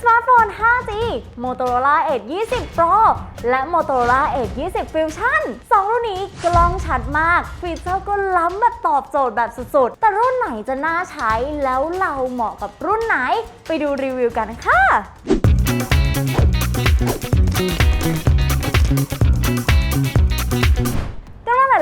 สมาร์ทโฟน 5G Motorola Edge 20 Pro และ Motorola Edge 20 Fusion สองรุ่นนี้กล้องชัดมาก ฟีเจอร์ก็ล้ำแบบตอบโจทย์แบบสุดๆ แต่รุ่นไหนจะน่าใช้แล้วเราเหมาะกับรุ่นไหน ไปดูรีวิวกันค่ะ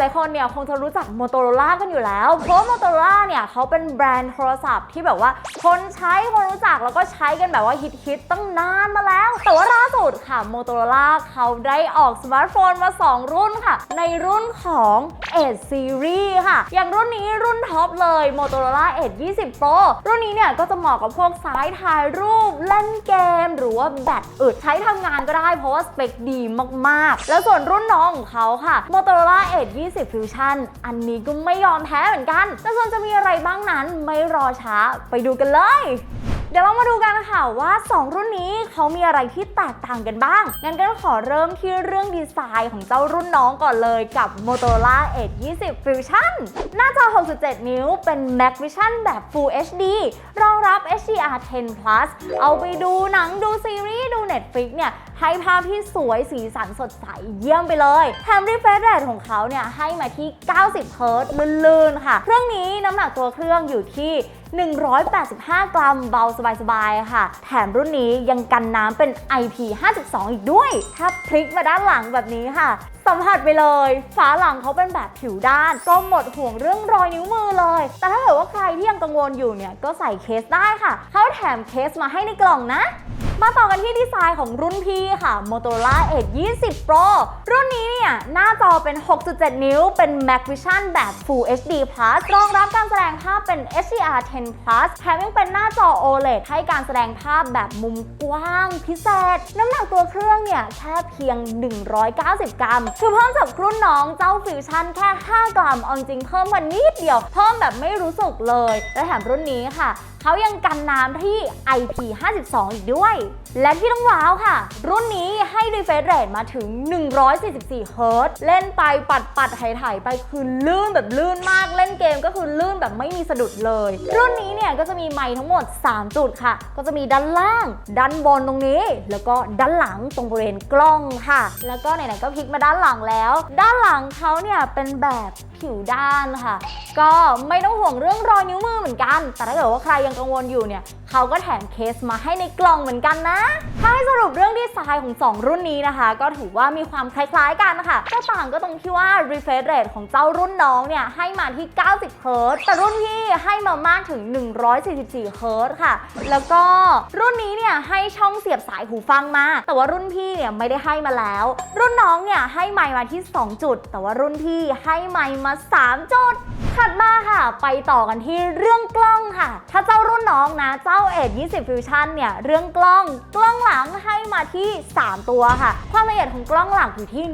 ายๆคนเนี่ยคงจะรู้จัก Motorola กันอยู่แล้ว เพราะ Motorola เนี่ยเขาเป็นแบรนด์โทรศัพท์ที่แบบว่า คนใช้คนรู้จักแล้วก็ใช้กันแบบว่าฮิตๆตั้งนานมาแล้ว แต่ว่าล่าสุดค่ะ Motorola เขาได้ออกสมาร์ทโฟนมา 2 รุ่นค่ะ ในรุ่นของ Edge Series ค่ะ อย่างรุ่นนี้รุ่นท็อปเลย Motorola Edge 20 Pro รุ่นนี้เนี่ยก็จะเหมาะกับพวกสายถ่ายรูปเล่นเกม หรือว่าแบตอึดใช้ทำงานก็ได้เพราะว่าสเปคดีมากๆ แล้วส่วนรุ่นน้องของเขาค่ะ Motorola Edge 20 Fusion อันนี้ก็ไม่ยอมแพ้เหมือนกันแต่ส่วนจะมีอะไรบ้างนั้นไม่รอช้าไปดูกันเลย เดี๋ยวเรามาดูกันค่ะว่า 2 รุ่นนี้เขามีอะไรที่แตกต่างกันบ้าง งั้นก็ขอเริ่มที่เรื่องดีไซน์ของเจ้ารุ่นน้องก่อนเลยกับ Motorola Edge 20 Fusion หน้าจอ 67 นิ้วเป็น Mac Vision แบบ Full HD รองรับ HDR10 Plus เอาไปดูหนังดูซีรีส์ดู Netflix เนี่ยให้ภาพที่สวยสีสันสดใสเยี่ยมไปเลยแถม refresh rate ของเขาเนี่ยให้มาที่ 90 เฮิรตซ์ลื่นๆ ค่ะ เครื่องนี้น้ำหนักตัวเครื่องอยู่ที่ 185 กรัมเบาสบายๆ ค่ะ แถมรุ่นนี้ยังกันน้ำเป็น IP52 อีกด้วย ถ้าพลิกมาด้านหลังแบบนี้ค่ะ สัมผัสไปเลย ฝาหลังเขาเป็นแบบผิวด้าน ก็หมดห่วงเรื่องรอยนิ้วมือเลย แต่ถ้าเกิดว่าใครที่ยังกังวลอยู่เนี่ยก็ใส่เคสได้ค่ะ เขาแถมเคสมาให้ในกล่องนะ มาต่อกันที่ดีไซน์ของรุ่นพี่ค่ะ Motorola Edge 20 Pro รุ่นนี้เนี่ย หน้าจอเป็น 6.7 นิ้ว เป็น Mac Vision แบบ Full HD Plus รองรับการแสดงภาพเป็น HDR10 Plus แถมยังเป็นหน้าจอ OLED ให้การแสดงภาพแบบมุมกว้างพิเศษ น้ำหนักตัวเครื่องเนี่ย แค่เพียง 190 กรัม คือเพิ่มจากรุ่นน้องเจ้า Fusion แค่ 5 กรัม เอาจริงเพิ่มมานิดเดียว เพิ่มแบบไม่รู้สึกเลย และแถมรุ่นนี้ค่ะ เขายังกันน้ำที่ IP52 อีกด้วย และที่ต้องว้าวค่ะ รุ่นนี้ให้ refresh rate มาถึง 144 เฮิรตซ์เล่นไปปัดปัดถ่ายถ่ายไปคือลื่นแบบลื่นมากเล่นเกมก็คือลื่นแบบไม่มีสะดุดเลย รุ่นนี้เนี่ยก็จะมีไมค์ทั้งหมด 3 จุดค่ะ ก็จะมีด้านล่าง ด้านบนตรงนี้ แล้วก็ด้านหลังตรงบริเวณกล้องค่ะ แล้วก็ไหนๆก็พลิกมาด้านหลังแล้ว ด้านหลังเขาเนี่ยเป็นแบบผิวด้านค่ะ ก็ไม่ต้องห่วงเรื่องรอยนิ้วมือเหมือนกัน แต่ถ้าเกิดว่าใครยังกังวลอยู่เนี่ยเขาก็แถมเคสมาให้ในกล่องเหมือนกันนะ ถ้าให้สรุปเรื่องดีไซน์ของ 2 รุ่นนี้นะคะ ก็ถือว่ามีความคล้ายๆกันค่ะก็ต่างก็ตรงที่ว่า refresh rate ของเจ้ารุ่นน้องเนี่ยให้มาที่ 90 เฮิร์ตแต่รุ่นพี่ให้มามากถึง 144 เฮิร์ตค่ะ แล้วก็รุ่นนี้เนี่ยให้ช่องเสียบสายหูฟังมา แต่ว่ารุ่นพี่เนี่ยไม่ได้ให้มาแล้ว รุ่นน้องเนี่ยให้ไมค์มาที่ 2 จุด แต่ว่ารุ่นพี่ให้ไมค์มา 3 จุด ถัดมาค่ะ ไปต่อกันที่เรื่องกล้องค่ะ ถ้าเจ้ารุ่นน้องนะเจ้า Edge 20 Fusion เนี่ยเรื่องกล้องกล้องหลังให้มาที่ 3 ตัวค่ะ ความละเอียดของกล้องหลักอยู่ที่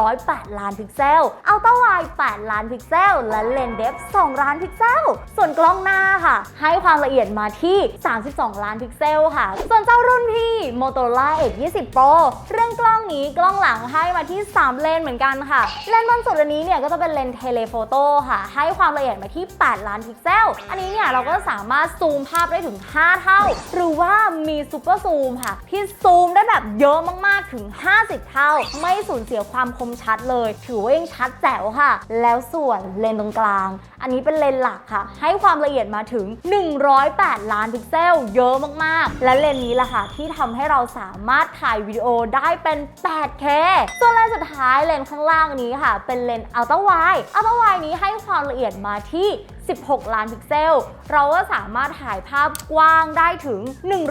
108 ล้านพิกเซลอัลตร้าไวด์8ล้านพิกเซล และเลนส์เดฟ2ล้านพิกเซล ส่วนกล้องหน้าค่ะ ให้ความละเอียดมาที่ 32 ล้านพิกเซลค่ะ ส่วนเจ้ารุ่นพี่ Motorola Edge 20 Pro เรื่องกล้องนี้กล้องหลังให้มาที่ 3 เลนเหมือนกันค่ะ เลนส์บนสุดอันนี้เนี่ยก็จะเป็นเลนส์เทเลโฟโต้ค่ะ ให้ความละเอียดมาที่ 8 ล้านพิกเซล อันนี้เนี่ยเราก็สามารถซูมภาพได้ถึง 5 เท่า หรือว่ามีซูเปอร์ซูมค่ะ ที่ซูมได้แบบเยอะมากๆถึง 50 เท่า ไม่สูญเสียความคมชัดเลย ถือว่ายังชัดแจ๋วค่ะ แล้วส่วนเลนส์ตรงกลาง อันนี้เป็นเลนส์หลักค่ะ ให้ความละเอียดมาถึง 108 ล้านพิกเซล เยอะมากๆ และเลนส์นี้แหละค่ะ ที่ทำให้เราสามารถถ่ายวิดีโอได้เป็น 8K ส่วนเลนส์สุดท้ายเลนส์ข้างล่างนี้ค่ะ เป็นเลนส์อัลตร้าไวด์อัลตร้าไวด์นี้ให้ความละเอียดมาที่ 16 ล้านพิกเซล เราก็สามารถถ่ายภาพกว้างได้ถึง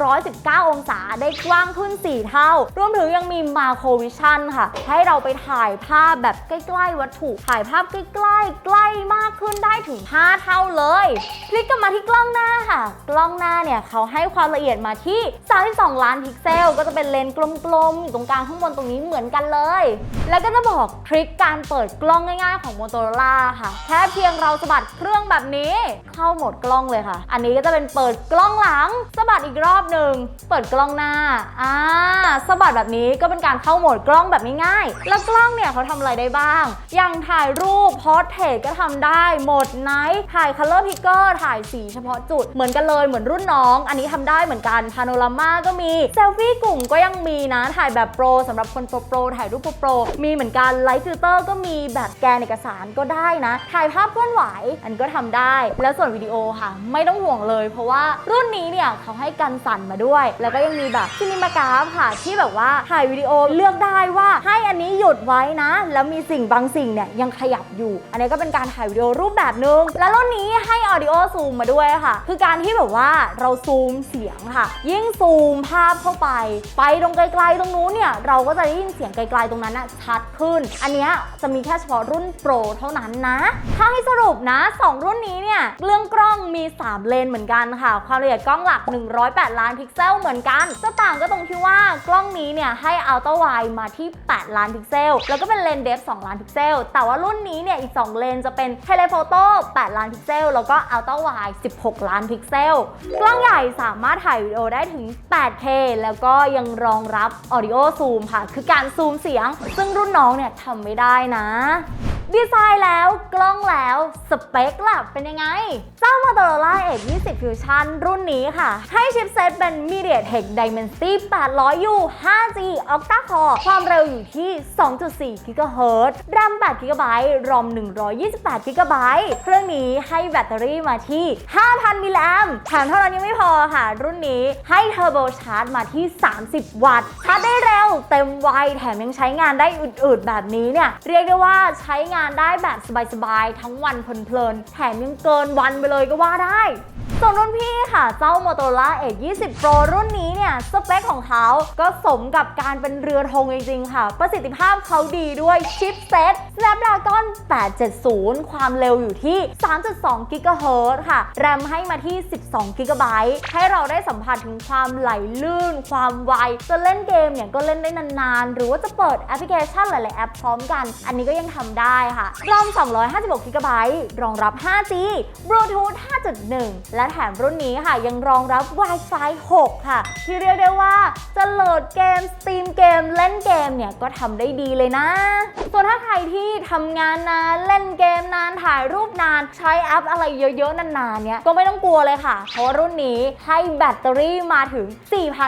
119 องศาได้กว้างขึ้น 4 เท่า รวมถึงยังมีมาโครวิชั่นค่ะ ให้เราไปถ่ายภาพแบบใกล้ ๆ วัตถุ ถ่ายภาพใกล้ๆ ใกล้มากขึ้นได้ถึง 5 เท่าเลยคลิกกลับมาที่กล้องหน้าค่ะ กล้องหน้าเนี่ยเขาให้ความละเอียดมาที่ 32 ล้านพิกเซล ก็จะเป็นเลนส์กลมๆอยู่ตรงกลางข้างบนตรงนี้เหมือนกันเลย แล้วก็จะบอกทริคการเปิดกล้องง่ายๆของ Motorola ค่ะ แค่เพียงเราสะบัดเครื่องแบบแบบนี้ เข้าโหมดกล้องเลยค่ะ อันนี้ก็จะเป็นเปิดกล้องหลังสะบัดอีกรอบหนึ่งเปิดกล้องหน้าอ่าสะบัดแบบนี้ก็เป็นการเข้าโหมดกล้องแบบง่ายๆแล้วกล้องเนี่ยเขาทำอะไรได้บ้าง อย่างถ่ายรูปพอร์เทรตก็ทำได้โหมดไนท์ถ่ายคัลเลอร์พิกเกอร์ถ่ายสีเฉพาะจุดเหมือนกันเลยเหมือนรุ่นน้อง อันนี้ทำได้เหมือนกันพาโนรามาก็มีเซลฟี่กลุ่มก็ยังมีนะถ่ายแบบโปรสำหรับคนโปรโปรถ่ายรูปโปรโปรมีเหมือนกันไลท์ฟิลเตอร์ก็มีแบบแกนเอกสารก็ได้นะ ถ่ายภาพเคลื่อนไหวอันก็ทำได้ แล้วส่วนวิดีโอค่ะ ไม่ต้องห่วงเลย เพราะว่ารุ่นนี้เนี่ยเขาให้กันสั่นมาด้วย แล้วก็ยังมีแบบซินิมากราฟค่ะ ที่แบบว่าถ่ายวิดีโอเลือกได้ว่าให้อันนี้หยุดไว้นะ แล้วมีสิ่งบางสิ่งเนี่ยยังขยับอยู่ อันนี้ก็เป็นการถ่ายวิดีโอรูปแบบนึง แล้วรุ่นนี้ให้ audio zoom มาด้วยค่ะ คือการที่แบบว่าเราซูมเสียงค่ะ ยิ่งซูมภาพเข้าไป ไปตรงไกลๆตรงนู้นเนี่ยเราก็จะได้ยินเสียงไกลๆตรงนั้นนะชัดขึ้น อันนี้จะมีแค่เฉพาะรุ่นโปรเท่านั้นนะ ถ้าให้สรุปนะ 2 รุ่นนี้เนี่ยเรื่องกล้องมี 3 เลนเหมือนกันค่ะ ความละเอียดกล้องหลัก 108 ล้านพิกเซลเหมือนกันจะต่างก็ตรงที่ว่ากล้องนี้เนี่ยให้อัลตร้าไวมาที่ 8 ล้านพิกเซล แล้วก็เป็นเลนเดฟ 2 ล้านพิกเซล แต่ว่ารุ่นนี้เนี่ยอีก 2 เลนจะเป็นเทเลโฟโต้ 8 ล้านพิกเซล แล้วก็อัลตร้าไว16 ล้านพิกเซล กล้องใหญ่สามารถถ่ายวิดีโอได้ถึง 8K แล้วก็ยังรองรับ Audio Zoom ค่ะ คือการซูมเสียง ซึ่งรุ่นน้องเนี่ยทำไม่ได้นะ ดีไซน์แล้วกล้องแล้ว สเปคล่ะเป็นยังไง เจ้า Motorola Edge 20 Fusion รุ่นนี้ค่ะ ให้ชิปเซตเป็น MediaTek Dimensity 800U 5G Octa Core ความเร็วอยู่ที่ 2.4 GHz RAM 8 GB ROM 128 GB เครื่องนี้ให้แบตเตอรี่มาที่ 5,000 มิลลิแอมแถมเท่านั้นยังไม่พอค่ะ รุ่นนี้ให้เทอร์โบชาร์จมาที่ 30 วัตต์ ชาร์จได้เร็ว เต็มวัยแถมยังใช้งานได้อืดๆแบบนี้เนี่ย เรียกได้ว่าใช้งานได้แบบสบายๆ ทั้งวันเพลินๆ แถมยังเกินวันไปเลยก็ว่าได้ ส่วนรุ่นพี่ค่ะ เจ้า Motorola Edge 20 Pro รุ่นนี้เนี่ย สเปคของเขาก็สมกับการเป็นเรือธงจริง ๆ ค่ะ ประสิทธิภาพเขาดีด้วยชิปเซ็ต Snapdragon 870 ความเร็วอยู่ที่ 3.2 GHz ค่ะ แรมให้มาที่ 12 GB ให้เราได้สัมผัสถึงความไหลลื่น ความไว จะเล่นเกมเนี่ยก็เล่นได้นาน ๆ หรือว่าจะเปิดแอปพลิเคชันหลาย ๆ แอปพร้อมกัน อันนี้ก็ยังทำได้ค่ะรอม256 GB รองรับ 5G Bluetooth 5.1 และแถมรุ่นนี้ค่ะ ยังรองรับ Wi-Fi 6 ค่ะ ที่เรียกได้ว่าจะโหลดเกมสตรีมเกมเล่นเกมเนี่ยก็ทำได้ดีเลยนะ ส่วนถ้าใครที่ทำงานนานเล่นเกมนานถ่ายรูปนานใช้แอปอะไรเยอะๆ นานๆเนี่ยก็ไม่ต้องกลัวเลยค่ะ เพราะารุ่นนี้ให้แบตเตอรี่มาถึง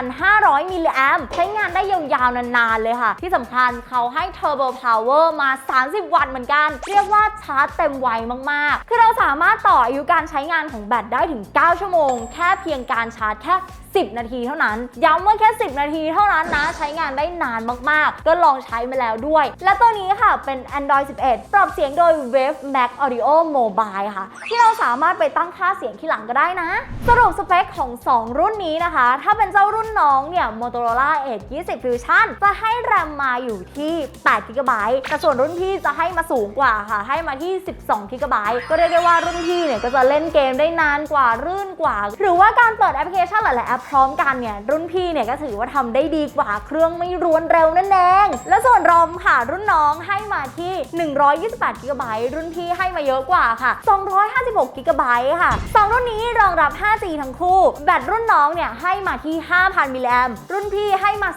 4,500 มิลลิแอมใช้งานได้ยาวๆ นานๆ เลยค่ะ ที่สำคัญเขาให้ Turbo Power มา 30 วัตต์เหมือนกัน เรียกว่าชาร์จเต็มไวมากๆ คือเราสามารถต่ออายุการใช้งานของแบตได้ถึง9 ชั่วโมง แค่เพียงการชาร์จแค่ 10 นาทีเท่านั้น ย้ำว่าแค่ 10 นาทีเท่านั้นนะ ใช้งานได้นานมากๆ ก็ลองใช้มาแล้วด้วย และตัวนี้ค่ะเป็น Android 11 ปรับเสียงโดย Wave Max Audio Mobile ค่ะ ที่เราสามารถไปตั้งค่าเสียงที่หลังก็ได้นะ สรุปสเปคของ 2 รุ่นนี้นะคะ ถ้าเป็นเจ้ารุ่นน้องเนี่ย Motorola Edge 20 Fusion จะให้แรมมาอยู่ที่8 GB แต่ส่วนรุ่นพี่จะให้มาสูงกว่าค่ะ ให้มาที่ 12 GB ก็เรียกได้ว่ารุ่นพี่เนี่ยก็จะเล่นเกมได้นานกว่ารื่นกว่า หรือว่าการเปิดแอปพลิเคชันหลายๆแอปพร้อมกันเนี่ยรุ่นพี่เนี่ยก็ถือว่าทำได้ดีกว่าเครื่องไม่รวนเร็วนั่นเอง และส่วนรอมค่ะรุ่นน้องให้มาที่ 128 GB รุ่นพี่ให้มาเยอะกว่าค่ะ 256 GB ค่ะสองรุ่นนี้รองรับ 5G ทั้งคู่ แบตรุ่นน้องเนี่ยให้มาที่ 5,000 มิลลิแอมรุ่นพี่ให้มา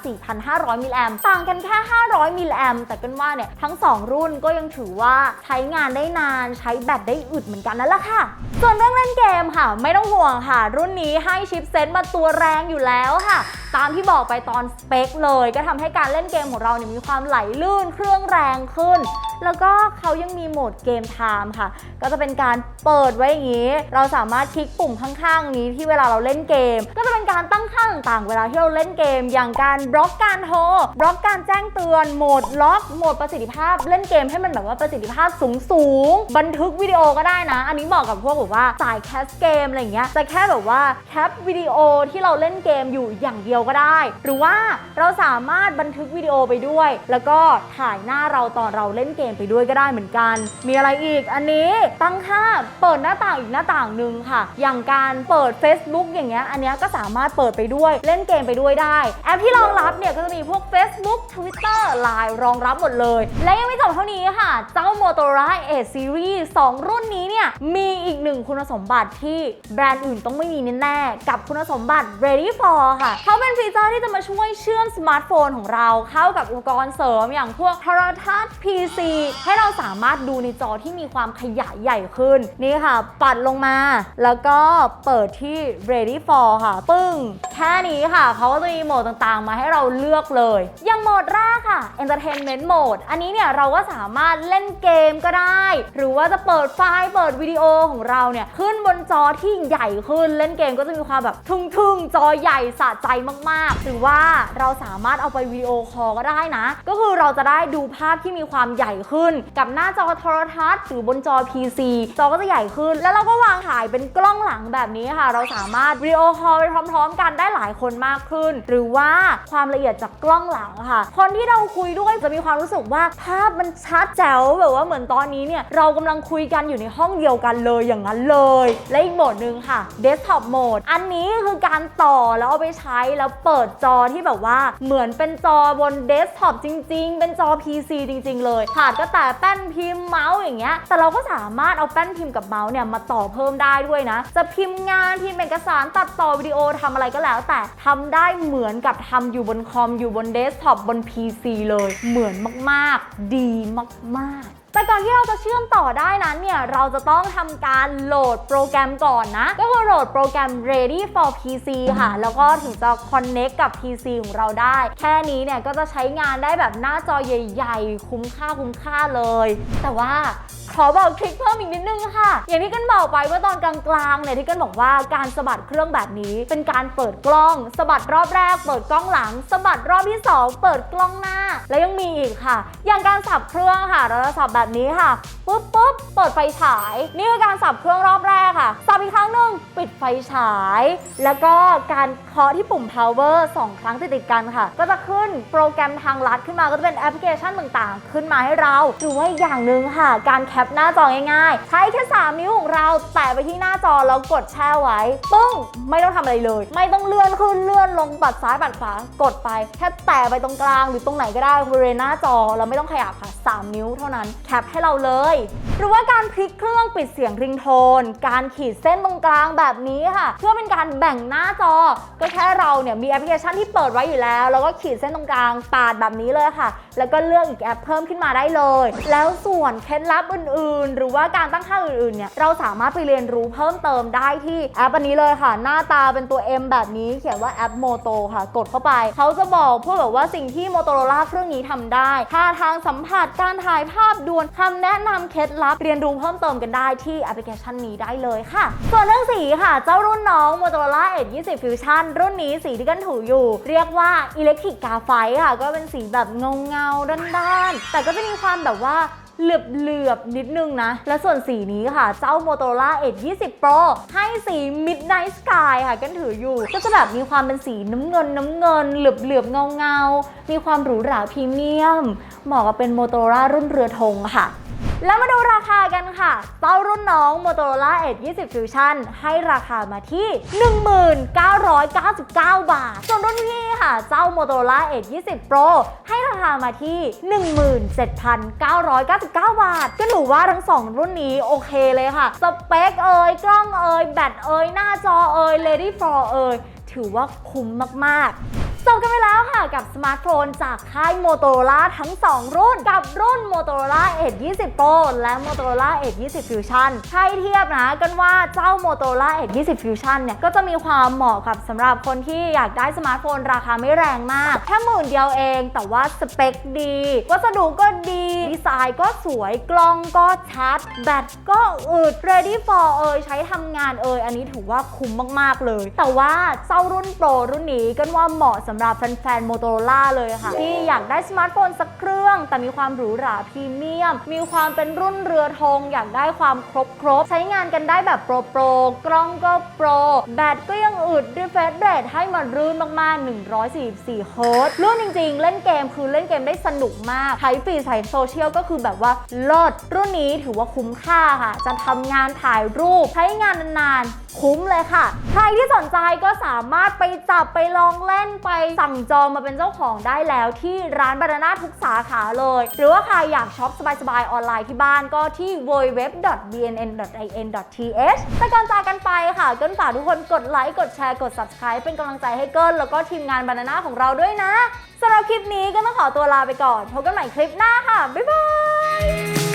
4,500 มิลลิแอมต่างกันแค่ 500 มิลลิแอมแต่กันว่าเนี่ยทั้ง 2 รุ่นก็ยังถือว่าใช้งานได้นานใช้แบตได้อึดเหมือนกันนั่นแหละค่ะส่วนเรื่องเล่นเกมค่ะ ไม่ต้องห่วงค่ะ รุ่นนี้ให้ชิปเซ็ตมาตัวแรงอยู่แล้วค่ะ ตามที่บอกไปตอนสเปคเลย ก็ทำให้การเล่นเกมของเราเนี่ยมีความไหลลื่นเครื่องแรงขึ้น แล้วก็เขายังมีโหมดเกมไทม์ค่ะ ก็จะเป็นการเปิดไว้อย่างนี้ เราสามารถคลิกปุ่มข้างๆ นี้ที่เวลาเราเล่นเกม ก็จะเป็นการตั้งค่าต่างๆ เวลาที่เราเล่นเกม อย่างการบล็อกการโทรบล็อกการแจ้งเตือนโหมดล็อกโหมดประสิทธิภาพ เล่นเกมให้มันแบบว่าประสิทธิภาพสูงๆบันทึกวิดีโอก็ได้นะ อันนี้เหมาะกับพวกแบบว่าสายแคสเกมอะไรเงี้ยจะแค่แบบว่าแคปวิดีโอที่เราเล่นเกมอยู่อย่างเดียวก็ได้ หรือว่าเราสามารถบันทึกวิดีโอไปด้วย แล้วก็ถ่ายหน้าเราตอนเราเล่นเกมไปด้วยก็ได้เหมือนกัน มีอะไรอีกอันนี้ตั้งค่าเปิดหน้าต่างอีกหน้าต่างหนึ่งค่ะ อย่างการเปิด Facebook อย่างเงี้ยอันเนี้ยก็สามารถเปิดไปด้วยเล่นเกมไปด้วยได้ แอปที่รองรับเนี่ยก็จะมีพวก Facebook Twitter Line รองรับหมดเลย และยังไม่จบเท่านี้ค่ะ เจ้า Motorola Edge Series 2 รุ่นนี้เนี่ยมีอีกหนึ่งคุณสมบัติที่แบรนด์อื่นต้องไม่มีแน่ๆกับคุณสมบัติ Ready for ค่ะ เขาเป็นฟีเจอร์ที่จะมาช่วยเชื่อมสมาร์ทโฟนของเราเข้ากับอุปกรณ์เสริมอย่างพวกโทรทัศน์ PC ให้เราสามารถดูในจอที่มีความขยายใหญ่ขึ้น นี่ค่ะ ปัดลงมา แล้วก็เปิดที่ Ready for ค่ะ ปึ้ง แค่นี้ค่ะ เขาก็จะมีโหมดต่างๆ มาให้เราเลือกเลย อย่างโหมดแรกค่ะ Entertainment Mode อันนี้เนี่ยเราก็สามารถเล่นเกมก็ได้ หรือว่าจะเปิดไฟล์เปิดวิดีโอของเราเนี่ยขึ้นบนจอที่ใหญ่ขึ้น เล่นเกมก็จะมีความแบบทึ่งๆ จอใหญ่สะใจมากๆ หรือว่าเราสามารถเอาไปวิดีโอคอลก็ได้นะ ก็คือเราจะได้ดูภาพที่มีความใหญ่ขึ้น กับหน้าจอโทรทัศน์หรือบนจอ PC จอก็จะใหญ่ขึ้น แล้วเราก็วางถ่ายเป็นกล้องหลังแบบนี้ค่ะ เราสามารถวิดีโอคอลไปพร้อม ๆ กันได้หลายคนมากขึ้น หรือว่าความละเอียดจากกล้องหลังค่ะ คนที่เราคุยด้วยจะมีความรู้สึกว่าภาพมันชัดแจ๋วแบบว่าเหมือนตอนนี้เนี่ยเรากำลังคุยกันอยู่ในห้องเดียวกันเลยอย่างนั้นเลย และอีกโหมดหนึ่งค่ะ Desktop Mode อันนี้คือการต่อแล้วเอาไปใช้แล้วเปิดจอที่แบบว่าเหมือนเป็นจอบนเดสก์ท็อปจริง ๆ เป็นจอ PC จริง ๆ เลยขาดก็แต่แป้นพิมพ์เมาส์อย่างเงี้ย แต่เราก็สามารถเอาแป้นพิมพ์กับเมาส์เนี่ยมาต่อเพิ่มได้ด้วยนะ จะพิมพ์งานพิมพ์เอกสารตัดต่อวิดีโอทำอะไรก็แล้วแต่ทำได้เหมือนกับทำอยู่บนคอม อยู่บนเดสก์ท็อปบน PC เลย เหมือนมากๆ ดีมากๆแต่ก่อนที่เราจะเชื่อมต่อได้นั้นเนี่ย เราจะต้องทำการโหลดโปรแกรมก่อนนะ ก็คือโหลดโปรแกรม Ready for PC ค่ะ แล้วก็ถึงจะ connect กับ PC ของเราได้ แค่นี้เนี่ย ก็จะใช้งานได้แบบหน้าจอใหญ่ ๆ คุ้มค่าคุ้มค่าเลย แต่ว่า ขอบอกทริคเพิ่มอีกนิดนึงค่ะ อย่างที่กันบอกไปเมื่อตอนกลางๆเนี่ยที่กันบอกว่าการสะบัดเครื่องแบบนี้ เป็นการเปิดกล้องสะบัดรอบแรก เปิดกล้องหลังสะบัดรอบที่สองเปิดกล้องหน้า และยังมีอีกค่ะ อย่างการสับเครื่องค่ะเราจะสับแบบนี้ค่ะปุ๊บปุ๊บเปิดไฟฉาย นี่คือการสับเครื่องรอบแรกค่ะสับอีกครั้งหนึ่งปิดไฟฉาย แล้วก็การเคาะที่ปุ่ม power สองครั้งติดๆกันค่ะ ก็จะขึ้นโปรแกรมทางลัดขึ้นมาก็จะเป็นแอปพลิเคชันต่างๆ ขึ้นมาให้เราหรือว่าอย่างหนึ่งค่ะ การแคปหน้าจอง่ายๆ ใช้แค่ 3 นิ้วของเราแตะไปที่หน้าจอแล้วกดแช่ไว้ปึ้งไม่ต้องทำอะไรเลย ไม่ต้องเลื่อนขึ้นเลื่อนลงปัดซ้ายปัดขวากดไป แค่แตะไปตรงกลางหรือตรงไหนก็ได้บริเวณหน้าจอเราไม่ต้องขยับค่ะ 3 นิ้วเท่านั้นแคปให้เราเลย หรือว่าการพลิกเครื่องปิดเสียงริงโทน การขีดเส้นตรงกลางแบบนี้ค่ะ เพื่อเป็นการแบ่งหน้าจอ ก็แค่เราเนี่ยมีแอปพลิเคชันที่เปิดไว้อยู่แล้ว แล้วก็ขีดเส้นตรงกลางปาดแบบนี้เลยค่ะ แล้วก็เลือกอีกแอปเพิ่มขึ้นมาได้เลย แล้วส่วนเคล็ดลับอื่นๆ หรือว่าการตั้งค่าอื่น ๆ เนี่ย เราสามารถไปเรียนรู้เพิ่มเติมได้ที่แอปอันนี้เลยค่ะ หน้าตาเป็นตัว M แบบนี้เขียนว่าแอปโมโตค่ะ กดเข้าไป เขาจะบอกพวกแบบว่าสิ่งที่ Motorola เครื่องนี้ทำได้ท่าทางสัมผัสการถ่ายภาพด่วนคำแนะนำเคล็ดลับเรียนรู้เพิ่มเติมกันได้ที่แอปพลิเคชันนี้ได้เลยค่ะ ส่วนเรื่องสีค่ะ เจ้ารุ่นน้อง Motorola Edge 20 Fusion รุ่นนี้สีที่กันถืออยู่ เรียกว่า Electric Graphite ค่ะ ก็เป็นสีแบบเงาเงาๆด้านๆแต่ก็จะมีความแบบว่า เหลือบๆนิดนึงนะ และส่วนสีนี้ค่ะ เจ้า Motorola Edge 20 Pro ให้สี Midnight Sky ค่ะกันถืออยู่ ก็จะแบบมีความเป็นสีน้ำเงินน้ำเงิน เหลือบๆเงาๆ มีความหรูหราพรีเมียม เหมาะกับเป็น Motorola รุ่นเรือธงค่ะ แล้วมาดูราคากัน ค่ะเต้ารุ่นน้อง Motorola Edge 20 Fusion ให้ราคามาที่ 1999 บาท ส่วนรุ่นพี่ค่ะ เจ้า Motorola Edge 20 Pro ให้ราคามาที่ 17,999 บาท ก็ถือว่าทั้ง 2 รุ่นนี้โอเคเลยค่ะ สเปคเอ่ยกล้องเอ่ยแบตเอ่ยหน้าจอเอ่ย Ready for เอ่ยถือว่าคุ้มมาก ๆ จบกันไปแล้วค่ะกับสมาร์ทโฟนจากค่าย Motorola ทั้ง 2 รุ่น กับรุ่น Motorola Edge 20 Pro และ Motorola Edge 20 Fusion ให้เทียบนะกันว่าเจ้า Motorola Edge 20 Fusion เนี่ย ก็จะมีความเหมาะกับสำหรับคนที่อยากได้สมาร์ทโฟนราคาไม่แรงมาก แค่หมื่นเดียวเอง แต่ว่าสเปคดี วัสดุก็ดี ดีไซน์ก็สวย กล้องก็ชัด แบตก็อึด ready for เอยใช้ทำงานเอยอันนี้ถือว่าคุ้มมากๆเลย แต่ว่าเจ้ารุ่นโปรรุ่นนี้กันว่าเหมาะสำำหรับแฟนๆ Motorola เลยค่ะ ที่อยากได้สมาร์ทโฟนสักเครื่อง แต่มีความหรูหราพรีเมียม มีความเป็นรุ่นเรือธงอยากได้ความครบครบใช้งานกันได้แบบโปรโปรกล้องก็โปร แบตก็ยังอึดด้วยเฟสเรทให้มารื่นมากๆ 144เฮิร์ต์รุ่นจริงๆ เล่นเกมคือเล่นเกมได้สนุกมากใช้ฟีดใส่โซเชียลก็คือแบบว่าเลิศรุ่นนี้ถือว่าคุ้มค่าค่ะ จะทำงานถ่ายรูป ใช้งานนานๆ คุ้มเลยค่ะ ใครที่สนใจก็สามารถไปจับไปลองเล่นไปสั่งจองมาเป็นเจ้าของได้แล้วที่ร้านบานาน่าทุกสาขาเลย หรือว่าใครอยากช็อปสบายๆ ออนไลน์ที่บ้านก็ที่ www.bnn.in.th แต่ก่อนจากกันไปค่ะเกินฝากทุกคนกดไลค์กดแชร์กด subscribe เป็นกำลังใจให้เกินแล้วก็ทีมงานบานาน่าของเราด้วยนะสำหรับคลิปนี้ก็ต้องขอตัวลาไปก่อนพบกันใหม่คลิปหน้าค่ะบ๊ายบาย